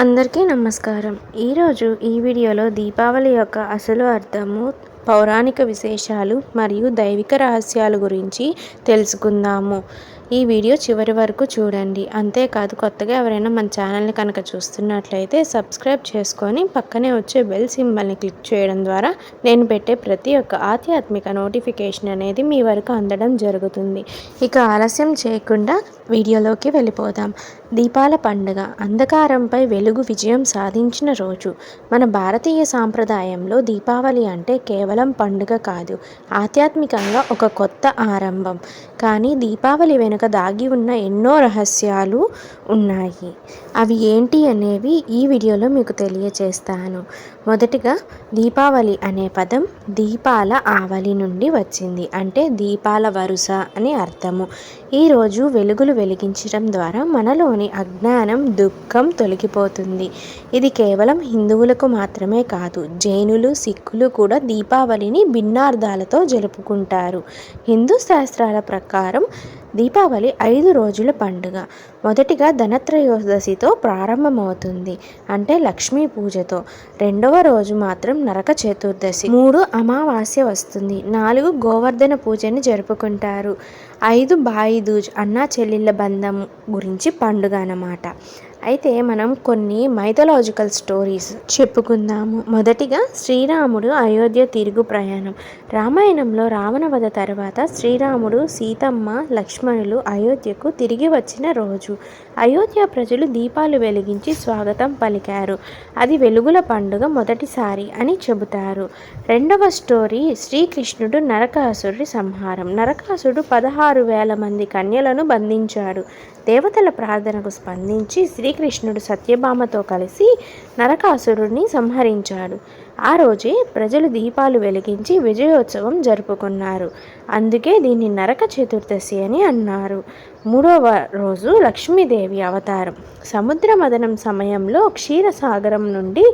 అందరికీ నమస్కారం. ఈరోజు ఈ వీడియోలో దీపావళి యొక్క అసలు అర్థము పౌరాణిక విశేషాలు మరియు దైవిక రహస్యాల గురించి తెలుసుకుందాము. ఈ వీడియో చివరి వరకు చూడండి. అంతేకాదు కొత్తగా ఎవరైనా మన ఛానల్ని కనుక చూస్తున్నట్లయితే సబ్స్క్రైబ్ చేసుకొని పక్కనే వచ్చే బెల్ సింబల్ని క్లిక్ చేయడం ద్వారా నేను పెట్టే ప్రతి ఒక్క ఆధ్యాత్మిక నోటిఫికేషన్ అనేది మీ వరకు అందడం జరుగుతుంది. ఇక ఆలస్యం చేయకుండా వీడియోలోకి వెళ్ళిపోదాం. దీపాల పండుగ అంధకారంపై వెలుగు విజయం సాధించిన రోజు. మన భారతీయ సాంప్రదాయంలో దీపావళి అంటే కేవలం పండుగ కాదు ఆధ్యాత్మికంగా ఒక కొత్త ఆరంభం. కానీ దీపావళి వెనుక దాగి ఉన్న ఎన్నో రహస్యాలు ఉన్నాయి. అవి ఏంటి అనేవి ఈ వీడియోలో మీకు తెలియచేస్తాను. మొదటిగా దీపావళి అనే పదం దీపాల ఆవలి నుండి వచ్చింది. అంటే దీపాల వరుస అని అర్థము. ఈరోజు వెలుగులు వెలిగించడం ద్వారా మనలోని అజ్ఞానం దుఃఖం తొలగిపోతుంది. ఇది కేవలం హిందువులకు మాత్రమే కాదు జైనులు సిక్కులు కూడా దీపావళిని భిన్నార్థాలతో జరుపుకుంటారు. హిందూ శాస్త్రాల ప్రకారం దీపావళి ఐదు రోజుల పండుగ. మొదటిగా ధనత్రయోదశితో ప్రారంభమవుతుంది అంటే లక్ష్మీ పూజతో. రెండవ రోజు మాత్రం నరక చతుర్దశి. మూడు అమావాస్య వస్తుంది. నాలుగు గోవర్ధన పూజని జరుపుకుంటారు. ఐదు బాయి దూజ్ అన్నా చెల్లెళ్ళ బంధం గురించి పండుగ అన్నమాట. అయితే మనం కొన్ని మైథలాజికల్ స్టోరీస్ చెప్పుకుందాము. మొదటిగా శ్రీరాముడు అయోధ్య తిరుగు ప్రయాణం. రామాయణంలో రావణవధ తర్వాత శ్రీరాముడు సీతమ్మ లక్ష్మణులు అయోధ్యకు తిరిగి వచ్చిన రోజు. అయోధ్య ప్రజలు దీపాలు వెలిగించి స్వాగతం పలికారు. అది వెలుగుల పండుగ మొదటిసారి అని చెబుతారు. రెండవ స్టోరీ శ్రీకృష్ణుడు నరకాసురుడి సంహారం. నరకాసుడు పదహారు వేల మంది కన్యలను బంధించాడు. దేవతల ప్రార్థనకు స్పందించి శ్రీకృష్ణుడు సత్యభామతో కలిసి నరకాసురుడిని సంహరించాడు. ఆ రోజే ప్రజలు దీపాలు వెలిగించి విజయోత్సవం జరుపుకున్నారు. అందుకే దీన్ని నరక చతుర్దశి అని అన్నారు. మూడవ రోజు లక్ష్మీదేవి అవతారం. సముద్ర మదనం సమయంలో క్షీరసాగరం నుండి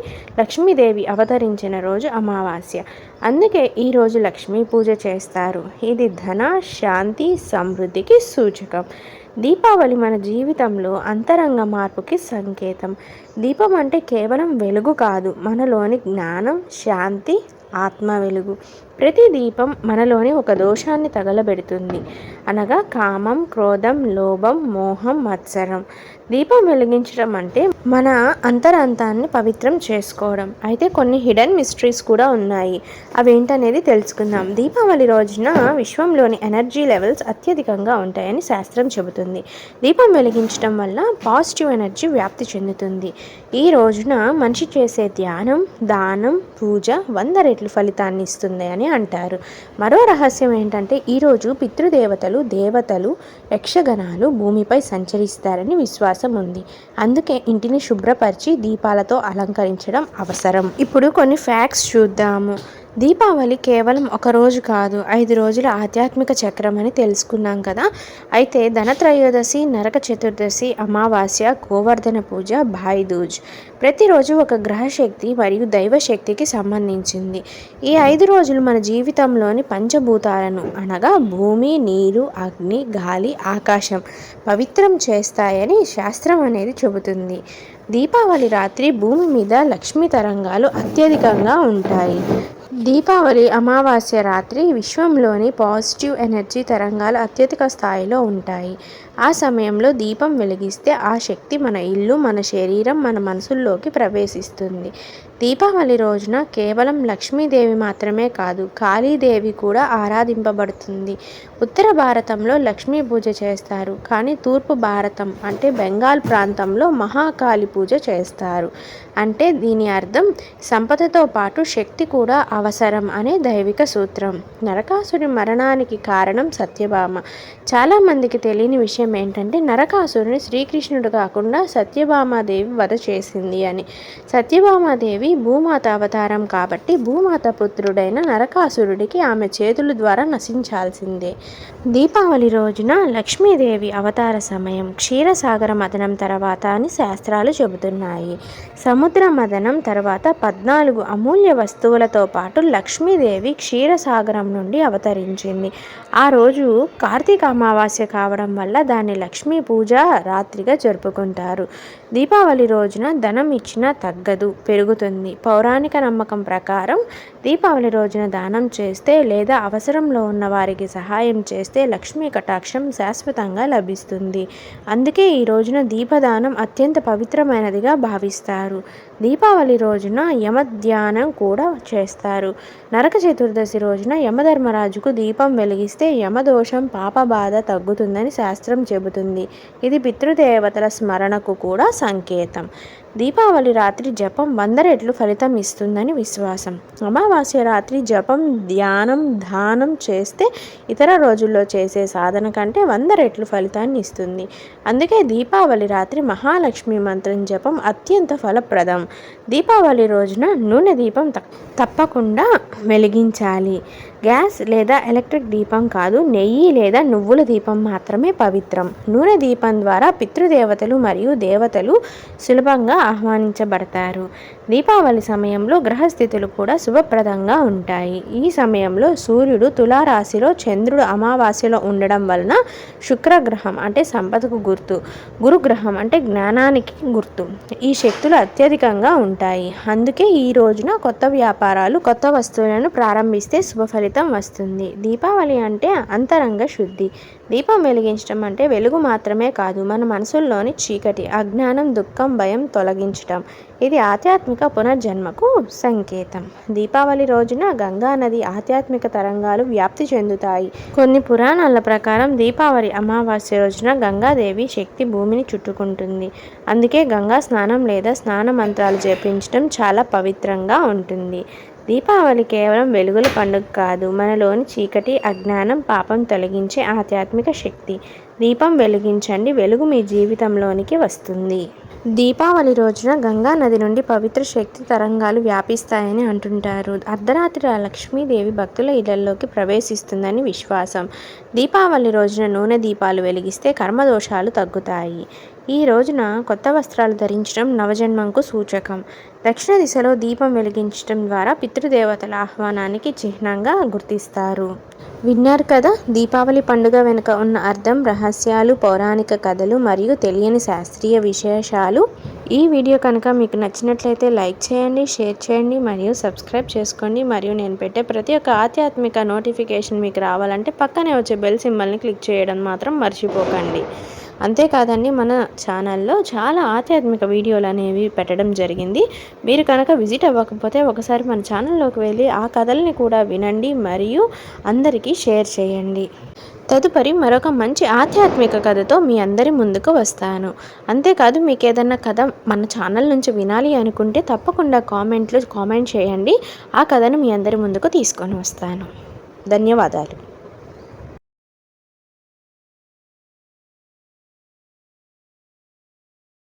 లక్ష్మీదేవి అవతరించిన రోజు అమావాస్య. అందుకే ఈరోజు లక్ష్మీ పూజ చేస్తారు. ఇది ధన శాంతి సమృద్ధికి సూచకం. దీపావళి మన జీవితంలో అంతరంగ మార్పుకి సంకేతం. దీపం అంటే కేవలం వెలుగు కాదు మనలోని జ్ఞానం శాంతి ఆత్మ వెలుగు. ప్రతి దీపం మనలోని ఒక దోషాన్ని తగలబెడుతుంది. అనగా కామం క్రోధం లోభం మోహం మత్సరం. దీపం వెలిగించడం అంటే మన అంతరంతాన్ని పవిత్రం చేసుకోవడం. అయితే కొన్ని హిడెన్ మిస్టరీస్ కూడా ఉన్నాయి. అవేంటనేది తెలుసుకుందాం. దీపావళి రోజున విశ్వంలోని ఎనర్జీ లెవెల్స్ అత్యధికంగా ఉంటాయని శాస్త్రం చెబుతుంది. దీపం వెలిగించడం వల్ల పాజిటివ్ ఎనర్జీ వ్యాప్తి చెందుతుంది. ఈ రోజున మనిషి చేసే ధ్యానం దానం పూజ వంద రెట్లు ఫలితాన్ని ఇస్తుంది అని అంటారు. మరో రహస్యం ఏంటంటే ఈరోజు పితృదేవతలు దేవతలు యక్షగణాలు భూమిపై సంచరిస్తారని విశ్వాసం ఉంది. అందుకే ఇంటిని శుభ్రపరిచి దీపాలతో అలంకరించడం అవసరం. ఇప్పుడు కొన్ని ఫ్యాక్ట్స్ చూద్దాము. దీపావళి కేవలం ఒక రోజు కాదు ఐదు రోజుల ఆధ్యాత్మిక చక్రం అని తెలుసుకున్నాం కదా. అయితే ధనత్రయోదశి నరక చతుర్దశి అమావాస్య గోవర్ధన పూజ భాయిదూజ్ ప్రతిరోజు ఒక గ్రహశక్తి మరియు దైవశక్తికి సంబంధించింది. ఈ ఐదు రోజులు మన జీవితంలోని పంచభూతాలను అనగా భూమి నీరు అగ్ని గాలి ఆకాశం పవిత్రం చేస్తాయని శాస్త్రం అనేది చెబుతుంది. దీపావళి రాత్రి భూమి మీద లక్ష్మీ తరంగాలు అత్యధికంగా ఉంటాయి. దీపావళి అమావాస్య రాత్రి విశ్వంలోని పాజిటివ్ ఎనర్జీ తరంగాలు అత్యధిక స్థాయిలో ఉంటాయి. ఆ సమయంలో దీపం వెలిగిస్తే ఆ శక్తి మన ఇల్లు మన శరీరం మన మనసుల్లోకి ప్రవేశిస్తుంది. దీపావళి రోజున కేవలం లక్ష్మీదేవి మాత్రమే కాదు కాళీదేవి కూడా ఆరాధింపబడుతుంది. ఉత్తర భారతంలో లక్ష్మీ పూజ చేస్తారు కానీ తూర్పు భారతం అంటే బెంగాల్ ప్రాంతంలో మహాకాళి పూజ చేస్తారు. అంటే దీని అర్థం సంపదతో పాటు శక్తి కూడా అవసరం అనే దైవిక సూత్రం. నరకాసుడి మరణానికి కారణం సత్యభామ. చాలామందికి తెలియని విషయం ఏంటంటే నరకాసురుని శ్రీకృష్ణుడు కాకుండా సత్యభామాదేవి వధ చేసింది అని. సత్యభామాదేవి భూమాత అవతారం కాబట్టి భూమాత పుత్రుడైన నరకాసురుడికి ఆమె చేతుల ద్వారా నశించాల్సిందే. దీపావళి రోజున లక్ష్మీదేవి అవతార సమయం క్షీరసాగర మదనం తర్వాత అని శాస్త్రాలు చెబుతున్నాయి. సముద్ర మదనం తర్వాత పద్నాలుగు అమూల్య వస్తువులతో పాటు లక్ష్మీదేవి క్షీరసాగరం నుండి అవతరించింది. ఆ రోజు కార్తీక అమావాస్య కావడం వల్ల దాన్ని లక్ష్మీ పూజ రాత్రిగా జరుపుకుంటారు. దీపావళి రోజున ధనం ఇచ్చినా తగ్గదు పెరుగుతుంది. పౌరాణిక నమ్మకం ప్రకారం దీపావళి రోజున దానం చేస్తే లేదా అవసరంలో ఉన్న వారికి సహాయం చేస్తే లక్ష్మీ కటాక్షం శాశ్వతంగా లభిస్తుంది. అందుకే ఈ రోజున దీపదానం అత్యంత పవిత్రమైనదిగా భావిస్తారు. దీపావళి రోజున యమధ్యానం కూడా చేస్తారు. నరక చతుర్దశి రోజున యమధర్మరాజుకు దీపం వెలిగిస్తే యమదోషం పాపబాధ తగ్గుతుందని శాస్త్రం చెబుతుంది. ఇది పితృదేవతల స్మరణకు కూడా సంకేతం. దీపావళి రాత్రి జపం వంద రెట్లు ఫలితం ఇస్తుందని విశ్వాసం. అమావాస్య రాత్రి జపం ధ్యానం దానం చేస్తే ఇతర రోజుల్లో చేసే సాధన కంటే వంద రెట్లు ఫలితాన్ని ఇస్తుంది. అందుకే దీపావళి రాత్రి మహాలక్ష్మి మంత్రం జపం అత్యంత ఫలప్రదం. దీపావళి రోజున నూనె దీపం తప్పకుండా వెలిగించాలి. గ్యాస్ లేదా ఎలక్ట్రిక్ దీపం కాదు నెయ్యి లేదా నువ్వుల దీపం మాత్రమే పవిత్రం. నూనె దీపం ద్వారా పితృదేవతలు మరియు దేవతలు సులభంగా ఆహ్వానించబడతారు. దీపావళి సమయంలో గ్రహస్థితులు కూడా శుభప్రదంగా ఉంటాయి. ఈ సమయంలో సూర్యుడు తులారాశిలో చంద్రుడు అమావాస్యలో ఉండడం వలన శుక్రగ్రహం అంటే సంపదకు గుర్తు. గురుగ్రహం అంటే జ్ఞానానికి గుర్తు. ఈ శక్తులు అత్యధికంగా ఉంటాయి. అందుకే ఈ రోజున కొత్త వ్యాపారాలు కొత్త వస్తువులను ప్రారంభిస్తే శుభ ఫలితం వస్తుంది. దీపావళి అంటే అంతరంగ శుద్ధి. దీపం వెలిగించడం అంటే వెలుగు మాత్రమే కాదు మన మనసుల్లోని చీకటి అజ్ఞానం దుఃఖం భయం తొలగి తొలగించటం. ఇది ఆధ్యాత్మిక పునర్జన్మకు సంకేతం. దీపావళి రోజున గంగా నది ఆధ్యాత్మిక తరంగాలు వ్యాప్తి చెందుతాయి. కొన్ని పురాణాల ప్రకారం దీపావళి అమావాస్య రోజున గంగాదేవి శక్తి భూమిని చుట్టుకుంటుంది. అందుకే గంగా స్నానం లేదా స్నాన మంత్రాలు జపించడం చాలా పవిత్రంగా ఉంటుంది. దీపావళి కేవలం వెలుగుల పండుగ కాదు మనలోని చీకటి అజ్ఞానం పాపం తొలగించే ఆధ్యాత్మిక శక్తి. దీపం వెలిగించండి వెలుగు మీ జీవితంలోనికి వస్తుంది. దీపావళి రోజున గంగా నది నుండి పవిత్ర శక్తి తరంగాలు వ్యాపిస్తాయని అంటుంటారు. అర్ధరాత్రి ఆ లక్ష్మీదేవి భక్తుల ఇళ్ళలోకి ప్రవేశిస్తుందని విశ్వాసం. దీపావళి రోజున నూనె దీపాలు వెలిగిస్తే కర్మదోషాలు తగ్గుతాయి. ఈ రోజున కొత్త వస్త్రాలు ధరించడం నవజన్మంకు సూచకం. దక్షిణ దిశలో దీపం వెలిగించడం ద్వారా పితృదేవతల ఆహ్వానానికి చిహ్నంగా గుర్తిస్తారు. విన్నారు కదా దీపావళి పండుగ వెనుక ఉన్న అర్థం రహస్యాలు పౌరాణిక కథలు మరియు తెలియని శాస్త్రీయ విశేషాలు. ఈ వీడియో కనుక మీకు నచ్చినట్లయితే లైక్ చేయండి షేర్ చేయండి మరియు సబ్స్క్రైబ్ చేసుకోండి. మరియు నేను పెట్టే ప్రతి ఒక్క ఆధ్యాత్మిక నోటిఫికేషన్ మీకు రావాలంటే పక్కనే వచ్చే బెల్ సింబల్ని క్లిక్ చేయడం మాత్రం మర్చిపోకండి. అంతేకాదండి మన ఛానల్లో చాలా ఆధ్యాత్మిక వీడియోలు అనేవి పెట్టడం జరిగింది. మీరు కనుక విజిట్ అవ్వకపోతే ఒకసారి మన ఛానల్లోకి వెళ్ళి ఆ కథల్ని కూడా వినండి మరియు అందరికీ షేర్ చేయండి. తదుపరి మరొక మంచి ఆధ్యాత్మిక కథతో మీ అందరి ముందుకు వస్తాను. అంతేకాదు మీకు ఏదన్నా కథ మన ఛానల్ నుంచి వినాలి అనుకుంటే తప్పకుండా కామెంట్లో కామెంట్ చేయండి. ఆ కథను మీ అందరి ముందుకు తీసుకొని వస్తాను. ధన్యవాదాలు.